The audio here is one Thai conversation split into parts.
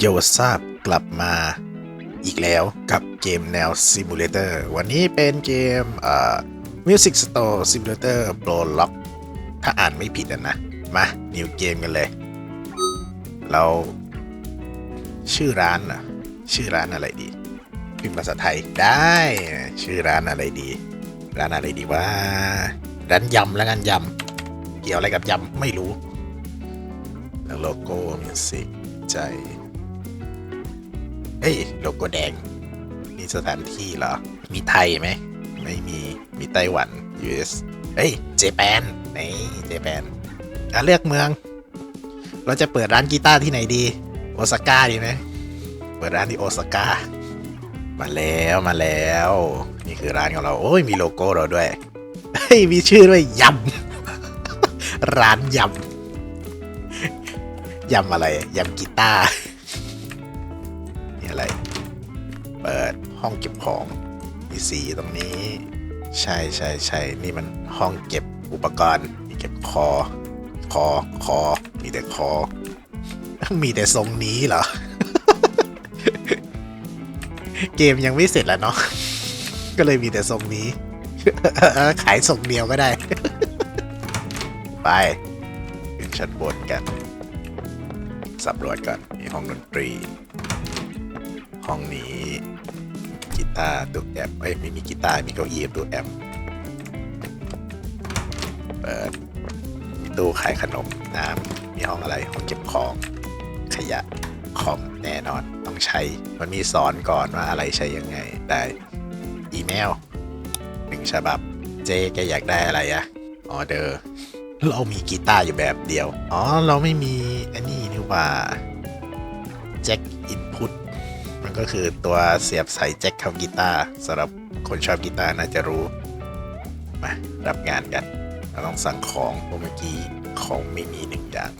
โยาวซาบกลับมาอีกแล้วกับเกมแนวซิมูเลเตอร์วันนี้เป็นเกมเอ่อ Music Store Simulator Pro Lock ถ้าอ่านไม่ผิดอะนะ มา นิวเกมกันเลย เราชื่อร้านอะชื่อร้านอะไรดีพิมพ์ภาษาไทยได้ ชื่อร้านอะไรดี ร้านอะไรดีว่า ร้านยำแล้วกันยำ เกี่ยวอะไรกับยำ ไม่รู้ แล้วโลโก้มิวสิกใจ เอ้ยโลโก้แดง มีสถานที่เหรอ มีไทยไหม ไม่มี มีไต้หวัน US เฮ้ยเจแปนนี่เจแปนอะเลือกเมือง เราจะเปิดร้านกีตาร์ที่ไหนดี โอซาก้าดีไหมเปิดร้านที่โอซาก้า มาแล้วมาแล้ว นี่คือร้านของเรา โอ้ยมีโลโก้เราด้วย เฮ้ย มีชื่อด้วยยำ ร้านยำ ยำอะไร ยำกีตาร์ ห้องเก็บของมีสีตรงนี้ ใช่ใช่ใช่นี่มันห้องเก็บอุปกรณ์มีเก็บคอ คอคอ มีแต่คอ มีแต่ทรงนี้เหรอ เกมยังไม่เสร็จแล้วเนาะก็เลยมีแต่ทรงนี้ ขายทรงเดียวก็ได้ ไปขึ้นชั้นบนกันสำรวจก่อนมีห้องดนตรี ห้องนี้ กีตาร์ตู้แอมเอ้ยไม่มีกีตาร์มีเก้าอี้กับตู้แอมเปิดมีตู้ขายขนมน้ำมีห้องอะไรห้องเก็บของขยะคอมแน่นอนต้องใช้ มันมีสอนก่อนว่าอะไรใช้ยังไงได้อีเมลหนึ่งฉบับเจ๊แกอยากได้อะไรอะออเดอร์ เรามีกีตาร์อยู่แบบเดียว อ๋อ เราไม่มีอันนี้นี่ว่าแจ็ค ก็คือตัวเสียบใส่แจ็คเข้ากีตาร์สำหรับคนชอบกีตาร์น่าจะรู้ มารับงานกัน เราต้องสั่งของเมื่อกี้ของไม่มีหนึ่งอย่าง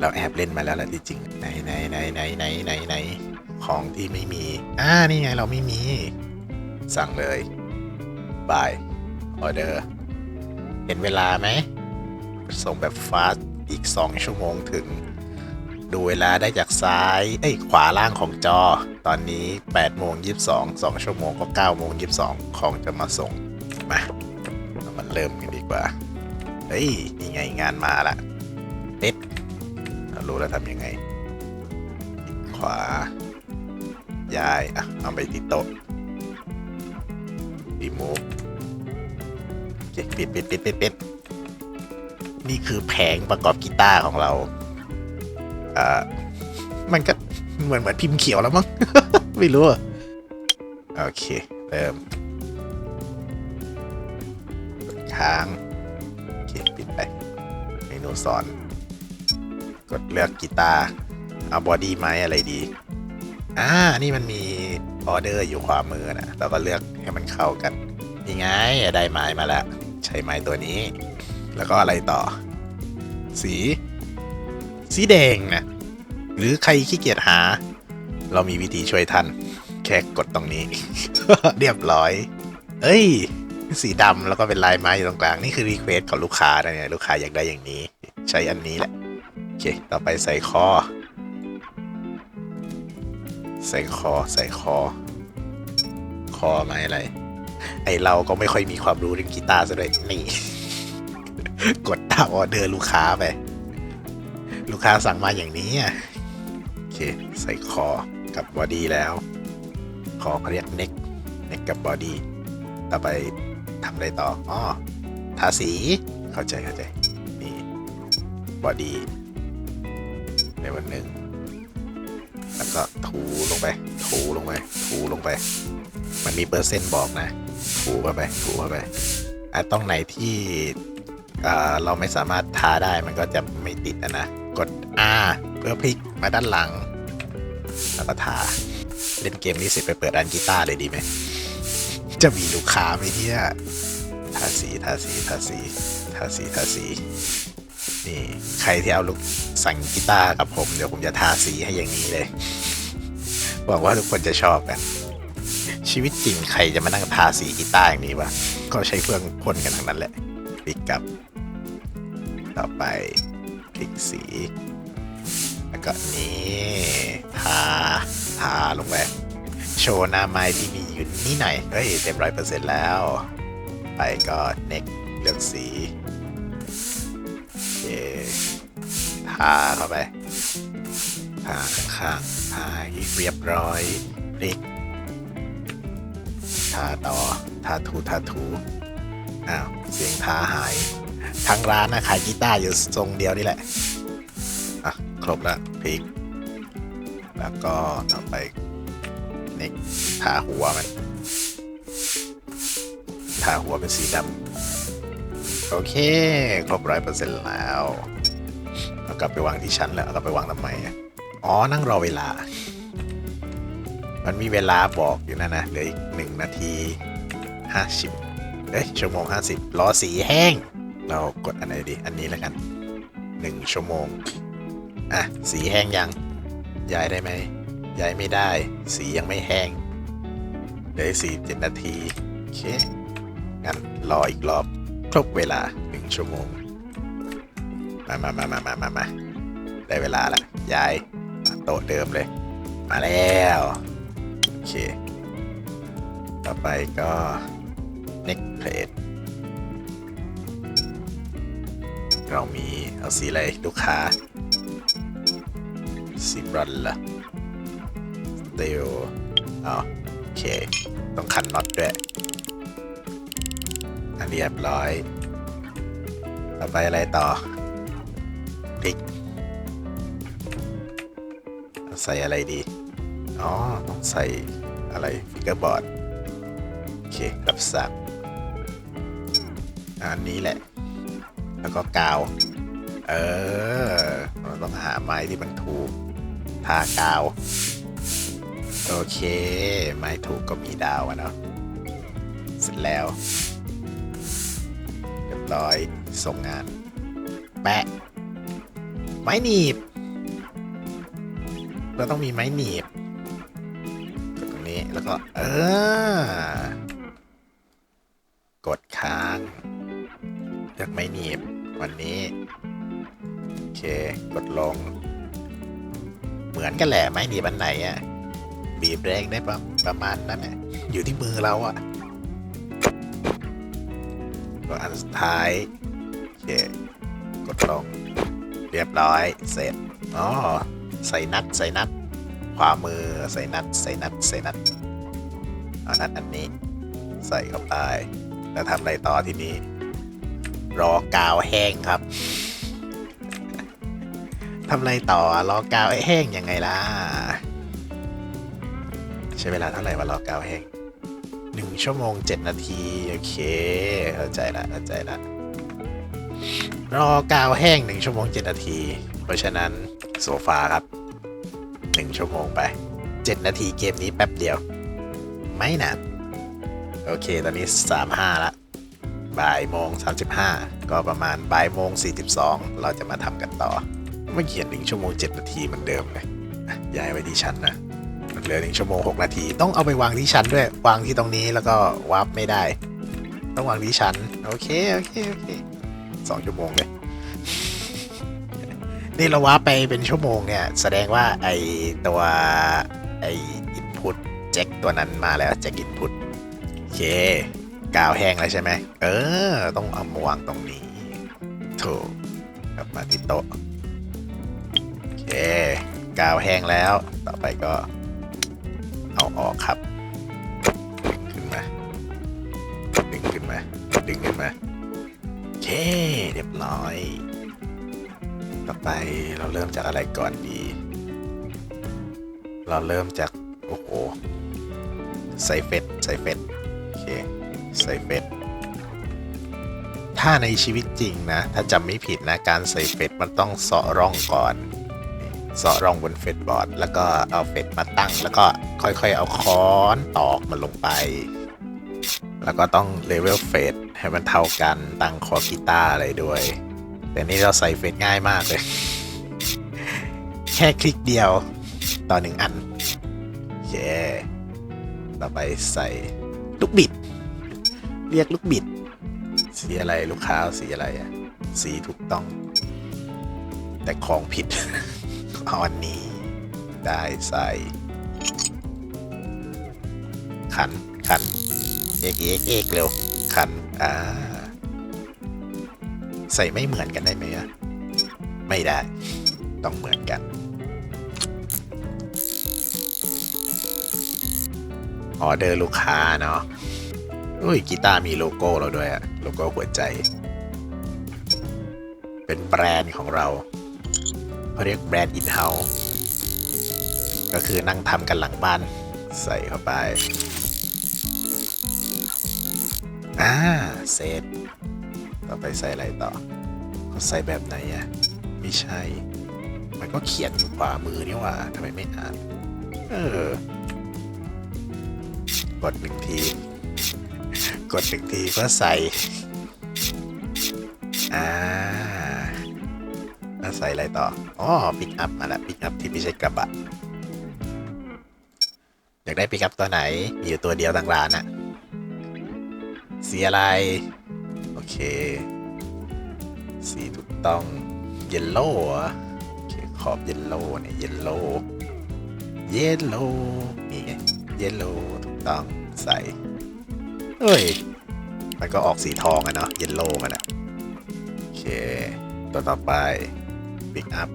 เราแอบเล่นมาแล้วแหละที่จริงไหนไหนไหนไหนไหนไหนไหนของที่ไม่มี อ่านี่ไงเราไม่มี สั่งเลยบายออเดอร์เห็นเวลาไหม ส่งแบบฟาสต์อีก 2 ชั่วโมงถึง ดูเวลาได้จากซ้าย เอ้ยขวาล่างของจอ ตอนนี้8โมง22 2ชั่วโมงก็9โมง22 ของจะมาส่ง มาเรามาเริ่มกันดีกว่า เฮ้ยนี่ไงงานมาละติดเรารู้แล้วทำยังไง ขวา ย้าย อะ เอาไปที่โต๊ะรีมูฟปิดปิดปิดปิดปิดนี่คือแผงประกอบกีตาร์ของเรา มันก็เหมือนเหมือนพิมพ์เขียวแล้วมั้ง ไม่รู้ โอเค เริ่มค้าง โอเค ปิดไปเมนูสอน กดเลือกกีตาร์ เอาบอดี้ไหมอะไรดี อ่า นี่มันมีออเดอร์อยู่ขวามือนะเราก็เลือกให้มันเข้ากันนี่ไงได้ไม้มาแล้ว ใช้ไม้ตัวนี้ แล้วก็อะไรต่อ สี สีแดงนะหรือใครขี้เกียจหา เรามีวิธีช่วยท่านแค่กดตรงนี้ เรียบร้อย เอ้ย สีดำแล้วก็เป็นลายไม้อยู่ตรงกลางนี่คือรีเควสของลูกค้านะเนี่ยลูกค้าอยากได้อย่างนี้ ใช้อันนี้แหละโอเค ต่อไปใส่คอ ใส่คอใส่คอ คอไม้อะไร ไอเราก็ไม่ค่อยมีความรู้เรื่องกีตาร์ซะด้วยนี่ กดตามออเดอร์ลูกค้าไป ลูกค้าสั่งมาอย่างนี้อะโอเคใส่คอกับบอดี้แล้ว คอเขาเรียกเน็กเน็กกับบอดี้ต่อไปทำอะไรต่ออ๋อทาสีเข้าใจเข้าใจนี่บอดี้ในวันหนึ่งแล้วก็ถูลงไป ถูลงไป ถูลงไป มันมีเปอร์เซ็นต์บอกนะ ถูเข้าไป ถูเข้าไปอะตรงไหนที่เราไม่สามารถทาได้มันก็จะไม่ติดอะนะ กด R เพื่อพลิกมาด้านหลัง แล้วก็ทาเล่นเกมนี้เสร็จไปเปิดร้านกีตาร์เลยดีไหม จะมีลูกค้าไหมเนี่ยทาสีทาสีทาสีทาสีทาสีนี่ใครที่เอาลูกสั่งกีตาร์กับผม เดี๋ยวผมจะทาสีให้อย่างนี้เลยหวังว่าทุกคนจะชอบกัน ชีวิตจริงใครจะมานั่งทาสีกีตาร์อย่างนี้วะก็ใช้เครื่องพ่นกันทั้งนั้นแหละคลิกกลับ ต่อไป คลิกสี แล้วก็นี่ทาทาลงไปโชว์หน้าไม้ที่มีอยู่นี่หน่อยเฮ้ยเต็มร้อยเปอร์เซ็นต์แล้ว ไปก็เน็กเลือกสีเทาเข้าไปทาข้างๆทาให้เรียบร้อยพลิกทาต่อทาถูทาถูอ้าวเสียงทาหาย ทางร้านนะขายกีตาร์อยู่ทรงเดียวนี่แหละ อะ ครบแล้วพลิก แล้วก็ต่อไปน็กทาหัวมันทาหัวเป็นสีดำโอเค ครบร้อยเปอร์เซ็นต์แล้วเอากลับไปวางที่ชั้นแล้วเอากลับไปวางทำไมอะอ๋อนั่งรอเวลา มันมีเวลาบอกอยู่นะนะเหลืออีกหนึ่งนาทีห้าสิบเอ้ยชั่วโมงห้าสิบรอสีแห้ง เรากดอันไหนดี อันนี้แล้วกันหนึ่งชั่วโมง อะ สีแห้งยัง ย้ายได้ไหม ย้ายไม่ได้ สียังไม่แห้งเหลือสี่เจ็ดนาที โอเค งั้นรออีกรอบ ครบเวลาหนึ่งชั่วโมง มามามามามามามาได้เวลาละ ย้ายโต๊ะเดิมเลย มาแล้ว โอเค ต่อไปก็ next plate เรามีเอาสีอะไรลูกค้าสีบรอนละเตลอ๋อโอเค ต้องขันน็อตด้วยอันเรียบร้อย ต่อไปอะไรต่อพลิกใส่อะไรดี อ๋อ ต้องใส่อะไร ฟิกเกอร์บอร์ด โอเค รับสับอันนี้แหละ แล้วก็กาว เออ เราต้องหาไม้ที่มันถูกทากาว โอเค ไม้ถูกก็มีดาวอะเนาะ เสร็จแล้ว เรียบร้อย ส่งงาน แปะ ไม้หนีบ เราต้องมีไม้หนีบตรงนี้ แล้วก็ เออ เลือกไม้หนีบวันนี้ โอเค กดลง เหมือนกันแหละไม้หนีบอันไหนอะบีบแรงได้ประประมาณนั้นแหละอยู่ที่มือเราอะก็อันสุดท้ายโอเคกดลง เรียบร้อย เสร็จอ๋อใส่นัดใส่นัด ขวามือใส่นัดใส่นัดใส่นัดเอานัดอันนี้ ใส่เข้าไปแล้วทำอะไรต่อที่นี้ รอกาวแห้งครับทำไรต่อรอกาวแห้งยังไงล่ะ ใช้เวลาเท่าไหร่วะรอกาวแห้งหนึ่งชั่วโมงเจ็ดนาที โอเค เข้าใจละเข้าใจละรอกาวแห้งหนึ่งชั่วโมงเจ็ดนาที เพราะฉะนั้นโซฟาครับหนึ่งชั่วโมงไปเจ็ดนาทีเกมนี้แป๊บเดียว ไม่นานโอเค ตอนนี้สามห้าละ บ่ายโมงสามสิบห้าก็ประมาณบ่ายโมงสี่สิบสองเราจะมาทำกันต่อไม่เขียนหนึ่งชั่วโมงเจ็ดนาทีเหมือนเดิมเลยย้ายไว้ที่ชั้นนะมันเหลือหนึ่งชั่วโมงหกนาที ต้องเอาไปวางที่ชั้นด้วย วางที่ตรงนี้แล้วก็วาร์ปไม่ได้ ต้องวางที่ชั้น โอเค โอเค โอเคสองชั่วโมงเลย นี่เราวาร์ปไปเป็นชั่วโมงเนี่ย แสดงว่าไอตัวไออินพุตแจ็คตัวนั้นมาแล้วแจ็คอินพุตโอเค กาวแห้งแล้วใช่ไหม เออ ต้องเอามาวางตรงนี้ ถูกกลับมาที่โต๊ะ โอเค กาวแห้งแล้ว ต่อไปก็ เอาออกครับดึงขึ้นมา ดึงขึ้นมา ดึงขึ้นมา โอเค เรียบร้อย ต่อไปเราเริ่มจากอะไรก่อนดี เราเริ่มจาก โอ้โหใส่เฟสใส่เฟสโอเค ใส่เฟสถ้าในชีวิตจริงนะ ถ้าจำไม่ผิดนะ การใส่เฟสมันต้องเสาะร่องก่อนเสาะร่องบนเฟสบอร์ด แล้วก็เอาเฟสมาตั้ง แล้วก็ค่อยๆ เอาค้อนตอกมันลงไป แล้วก็ต้องเลเวลเฟสให้มันเท่ากันตั้งคอกีตาร์อะไรด้วย แต่นี่เราใส่เฟสง่ายมากเลย แค่คลิกเดียวต่อหนึ่งอันโอเคต่อไปใส่ลูกบิด เรียกลูกบิด สีอะไรลูกค้าสีอะไรอะสีถูกต้อง แต่ของผิด เอาอันนี้ ได้ใส่ ขันขันเอกเอกเอกเร็ว ขัน อ่า ใส่ไม่เหมือนกันได้ไหมอะไม่ได้ ต้องเหมือนกันออเดอร์ลูกค้าเนาะ อุ้ยกีตาร์มีโลโก้เราด้วยอะโลโก้หัวใจ เป็นแบรนด์ของเราเขาเรียกแบรนด์อินเฮาก็คือนั่งทำกันหลังบ้านใส่เข้าไป อ่าเซตต่อไปใส่อะไรต่อเขาใส่แบบไหนอะไม่ใช่ มันก็เขียนอยู่ขวามือนี่ว่าทำไมไม่อ่าน เออ กดหนึ่งที กดหนึ่งทีก็ใส่ อ่าแล้วใส่อะไรต่อ อ๋อปิกอัพมาแล้วปิกอัพที่ไม่ใช่กระบะ อยากได้ปิกอัพตัวไหน มีอยู่ตัวเดียวทางร้านอะสีอะไร โอเค สีถูกต้อง เยลโล่โอเคขอบเยลโล่เนี่ยเยลโล่เยลโล่นี่ไงเยลโล่ถูกต้องใส่ เอ้ย มันก็ออกสีทองอะเนาะเยลโล่มันอะโอเค ตัวต่อไปปิกอัพ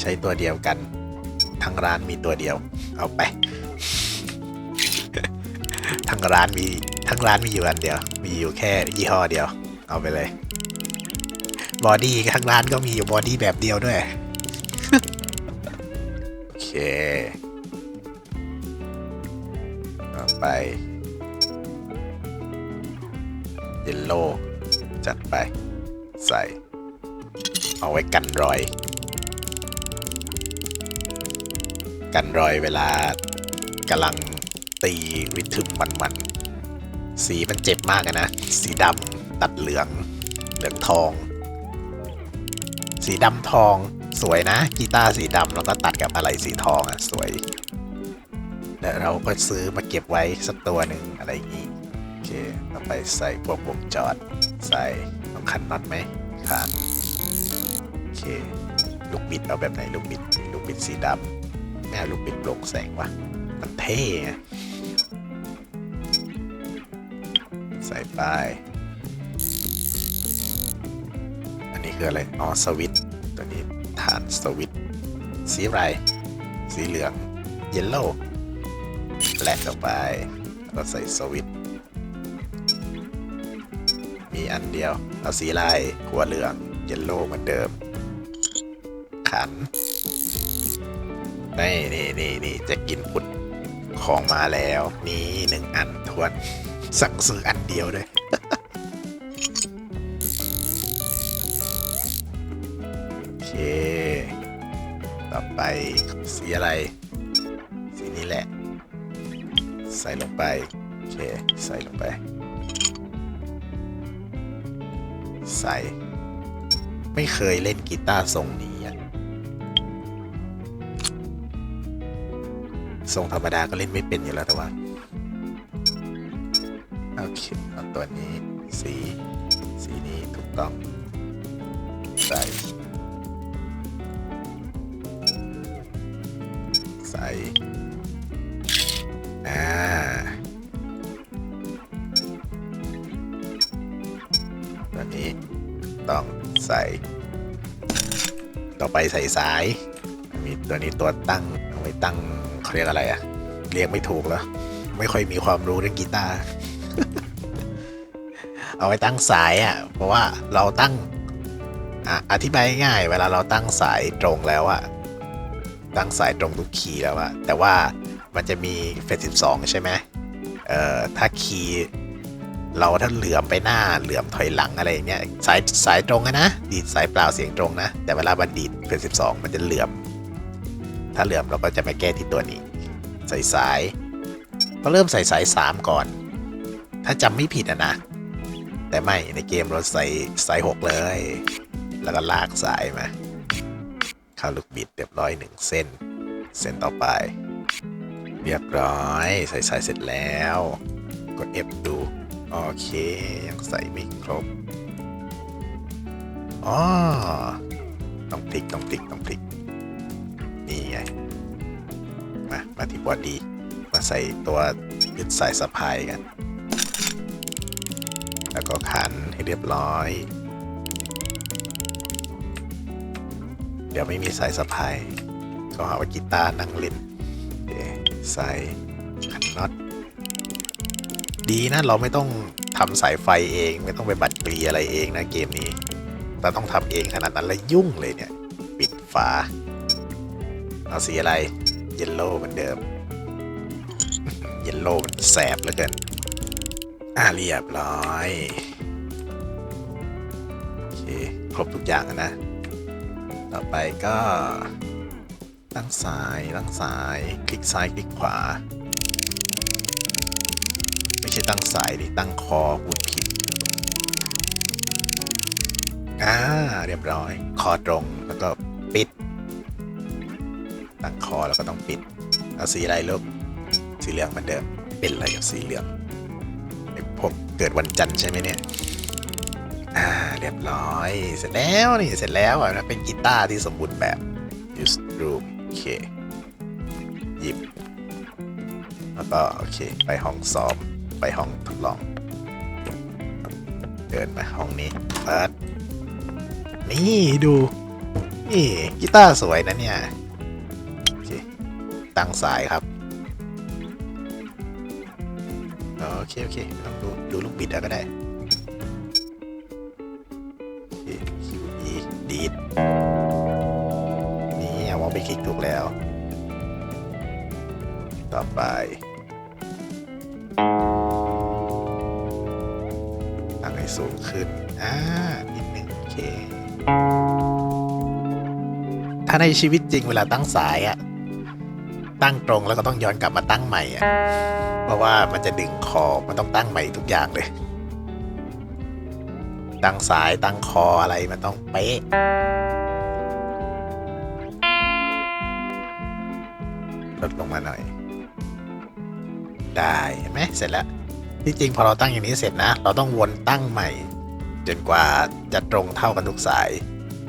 ใช้ตัวเดียวกัน ทั้งร้านมีตัวเดียว เอาไป ทั้งร้านมีทั้งร้านมีอยู่อันเดียว มีอยู่แค่ยี่ห้อเดียว เอาไปเลยบอดี้ทั้งร้านก็มีอยู่บอดี้แบบเดียวด้วย โอเค ต่อไป ยลโล่จัดไป ใส่ เอาไว้กันรอย กันรอยเวลากำลังตีริทึมมันๆ สีมันเจ็บมากนะ สีดำตัดเหลือง เหลืองทอง สีดำทองสวยนะ กีตาร์สีดำแล้วก็ตัดกับอะไรสีทองอะ สวยแล้วเราก็ซื้อมาเก็บไว้สักตัวหนึ่งอะไรอย่างนี้ เคต่อไปใส่พวกวงจรใส่ต้องขันน็อตไหมขันโอเคลูกบิดเอาแบบไหนลูกบิดลูกบิดสีดำไม่ลูกบิดโปร่งแสงวะมันเท่ไงใส่ไปอันนี้คืออะไรอ๋อสวิตช์ตัวนี้ฐานสวิตช์สีอะไรสีเหลืองเยลโล่แลกเข้าไปแล้วใส่สวิต อันเดียว เอาสีลายหัวเหลืองเยลโล่เหมือนเดิม ขัน นี่นี่นี่นี่จะกินพุดของมาแล้ว นี่หนึ่งอันทวน สั่งซื้ออันเดียวด้วยโอเค ต่อไปสีอะไร สีนี้แหละ ใส่ลงไป โอเค ใส่ลงไป ใส ไม่เคยเล่นกีตาร์ทรงนี้ทรงธรรมดาก็เล่นไม่เป็นอยู่แล้วแต่ว่าโอเคเอาตัวนี้สี สีนี้ถูกต้องใส่ใส่ ใส่สาย มีตัวนี้ตัวตั้งเอาไว้ตั้งเขาเรียกอะไรอะเรียกไม่ถูกแล้ว ไม่ค่อยมีความรู้เรื่องกีตาร์เอาไว้ตั้งสายอะเพราะว่าเราตั้งอธิบายง่ายเวลาเราตั้งสายตรงแล้วอะตั้งสายตรงทุกคีย์แล้วอะแต่ว่ามันจะมีเฟสสิบสองใช่ไหมเอ่อถ้าคีย์ เราถ้าเหลื่อมไปหน้าเหลื่อมถอยหลังอะไรอย่างเงี้ยสายสายตรงนะดีดสายเปล่าเสียงตรงนะ แต่เวลาบันดีดเฟสสิบสองมันจะเหลื่อม ถ้าเหลื่อมเราก็จะมาแก้ที่ตัวนี้ ใส่สายก็เริ่มใส่สายสามก่อน ถ้าจำไม่ผิดอะนะ แต่ไม่ในเกมเราใส่สายหกเลย แล้วก็ลากสายมา เข้าลูกบิดเรียบร้อยหนึ่งเส้น เส้นต่อไป เรียบร้อย ใส่สายเสร็จแล้ว กด F ดู โอเค ยังใส่ไม่ครบอ๋อต้องพลิกต้องพลิกต้องพลิก นี่ไง มา มาที่บอดี้ มาใส่ตัวยึดสายสะพายกัน แล้วก็ขันให้เรียบร้อย เดี๋ยวไม่มีสายสะพาย ก็หาว่ากีตาร์นั่งเล่นใส่ขันน็อต ดีนะเราไม่ต้องทำสายไฟเอง ไม่ต้องไปบัดกรีอะไรเองนะเกมนี้ แต่ต้องทำเองขนาดนั้นแล้วยุ่งเลยเนี่ย ปิดฝาเอาสีอะไร เยลโล่เหมือนเดิม เยลโล่มันแสบเหลือเกิน อ่าเรียบร้อยโอเคครบทุกอย่างนะ ต่อไปก็ตั้งซ้ายตั้งซ้าย คลิกซ้ายคลิกขวา ช่ตั้งซ้ายดิตั้งคอพูดผิดอ่าเรียบร้อย คอตรงแล้วก็ปิด ตั้งคอแล้วก็ต้องปิด เอาสีอะไรลูกสีเหลืองเหมือนเดิม เป็นอะไรกับสีเหลืองไอ้พวกเกิดวันจันทร์ใช่ไหมเนี่ย อ่า เรียบร้อย เสร็จแล้วนี่เสร็จแล้วอะนะเป็นกีตาร์ที่สมบูรณ์แบบ use room โอเค หยิบ แล้วก็โอเค ไปห้องซ้อม ไปห้องทดลอง เดินมาห้องนี้เปิดนี่ดู นี่กีตาร์สวยนะเนี่ยตั้งสายครับ โอเค โอเคลองดู ดูลูกบิดก็ได้ ในชีวิตจริงเวลาตั้งสายอะตั้งตรงแล้วก็ต้องย้อนกลับมาตั้งใหม่อะเพราะว่ามันจะดึงคอมันต้องตั้งใหม่ทุกอย่างเลย ตั้งสายตั้งคออะไรมันต้องเป๊ะลดลงมาหน่อย ได้เห็นไหมเสร็จแล้วที่จริงพอเราตั้งอย่างนี้เสร็จนะ เราต้องวนตั้งใหม่ จนกว่าจะตรงเท่ากันทุกสาย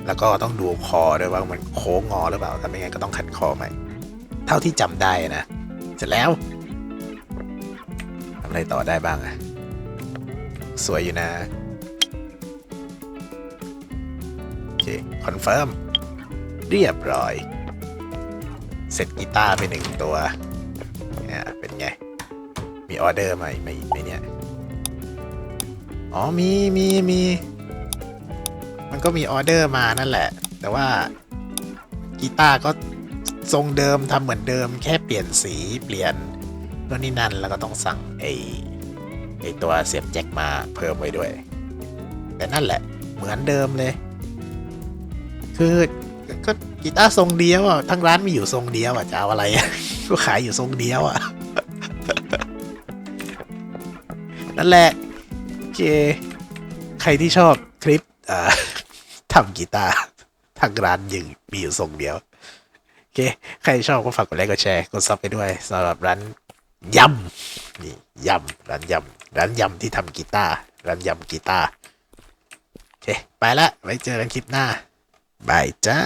แล้วก็ต้องดูคอด้วยว่ามันโค้งงอหรือเปล่าถ้าไม่งั้นก็ต้องขันคอใหม่ เท่าที่จำได้นะ เสร็จแล้วทำอะไรต่อได้บ้างอะสวยอยู่นะ โอเค คอนเฟิร์ม เรียบร้อย เสร็จกีตาร์ไปหนึ่งตัว เนี่ยเป็นไง มีออเดอร์ใหม่ไหมเนี่ย อ๋อมีมีมี มันก็มีออเดอร์มานั่นแหละ แต่ว่ากีตาร์ก็ทรงเดิมทำเหมือนเดิม แค่เปลี่ยนสีเปลี่ยนโน่นนี่นั่นแล้วก็ต้องสั่งไอ้ไอตัวเสียบแจ็คมาเพิ่มไว้ด้วย แต่นั่นแหละเหมือนเดิมเลย คือก็กีตาร์ทรงเดียวอะทั้งร้านมีอยู่ทรงเดียวอะจะเอาอะไรก็ขายอยู่ทรงเดียวอะนั่นแหละโอเคใครที่ชอบคลิปอ่า ทำกีตาร์ทางร้านยังมีอยู่ทรงเดียว โอเค ใครชอบก็ฝากกดไลค์กดแชร์ กดซับไปด้วยสำหรับร้านยำนี่ยำร้านยำร้านยำที่ทำกีตาร์ร้านยำกีตาร์โอเค ไปละไว้เจอกันคลิปหน้าบายจ้า